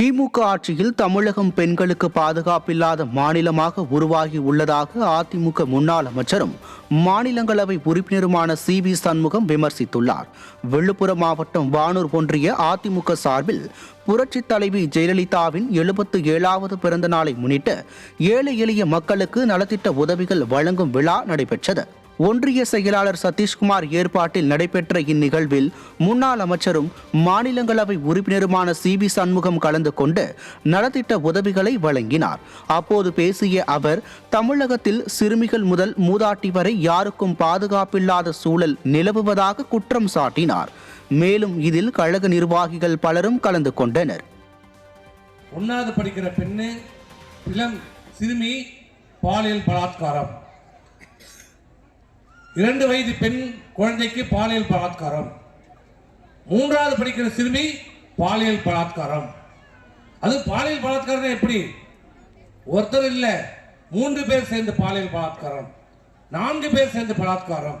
திமுக ஆட்சியில் தமிழகம் பெண்களுக்கு பாதுகாப்பில்லாத மாநிலமாக உருவாகி உள்ளதாக அதிமுக முன்னாள் அமைச்சரும் மாநிலங்களவை உறுப்பினருமான சி வி சண்முகம் விமர்சித்துள்ளார். விழுப்புரம் மாவட்டம் வானூர் ஒன்றிய அதிமுக சார்பில் புரட்சித் தலைவி ஜெயலலிதாவின் எழுபத்து ஏழாவது பிறந்த நாளை முன்னிட்டு ஏழை எளிய மக்களுக்கு நலத்திட்ட உதவிகள் வழங்கும் விழா நடைபெற்றது. ஒன்றிய செயலாளர் சதீஷ்குமார் ஏற்பாட்டில் நடைபெற்ற இந்நிகழ்வில் முன்னாள் அமைச்சரும் மாநிலங்களவை உறுப்பினருமான சி பி சண்முகம் கலந்து கொண்டு நலத்திட்ட உதவிகளை வழங்கினார். அப்போது பேசிய அவர் தமிழகத்தில் சிறுமிகள் முதல் மூதாட்டி வரை யாருக்கும் பாதுகாப்பில்லாத சூழல் நிலவுவதாக குற்றம் சாட்டினார். மேலும் இதில் கழக நிர்வாகிகள் பலரும் கலந்து கொண்டனர். ஒன்றாவது படிக்கிற பெண்ணு இளம் சிறுமி பாலியல் பலாத்காரம். இரண்டு வயது பெண் குழந்தைக்கு பாலியல் பலாத்காரம். மூன்றாவது படிக்கிற சிறுமி பாலியல் பலாத்காரம். அது பாலியல் பலாத்காரம் எப்படி? ஒருத்தர் இல்லை மூன்று பேர் சேர்ந்து பாலியல் பலாத்காரம். நான்கு பேர் சேர்ந்து பலாத்காரம்.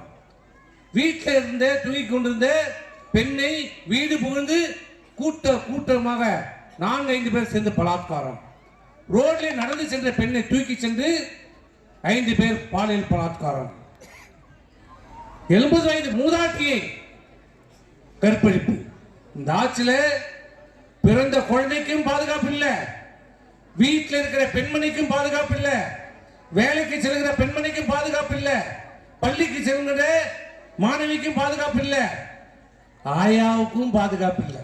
வீட்டில் இருந்தே தூங்கி கொண்டிருந்த பெண்ணை வீடு புகுந்து கூட்ட கூட்டமாக நான்கு ஐந்து பேர் சேர்ந்து பலாத்காரம். ரோட்ல நடந்து சென்ற பெண்ணை தூக்கி சென்று ஐந்து பேர் பாலியல் பலாத்காரம். எழுபது வயது மூதாட்டியை கற்பழிப்பு. இந்த ஆட்சியில பிறந்த குழந்தைக்கும் பாதுகாப்பு இல்லை. வீட்டில் இருக்கிற பெண்மணிக்கும் பாதுகாப்பு இல்லை. வேலைக்கு செல்கிற பெண்மணிக்கும் பாதுகாப்பு இல்லை. பள்ளிக்கு செல்கிற மாணவிக்கும் பாதுகாப்பு இல்லை. ஆயாவுக்கும் பாதுகாப்பு இல்லை.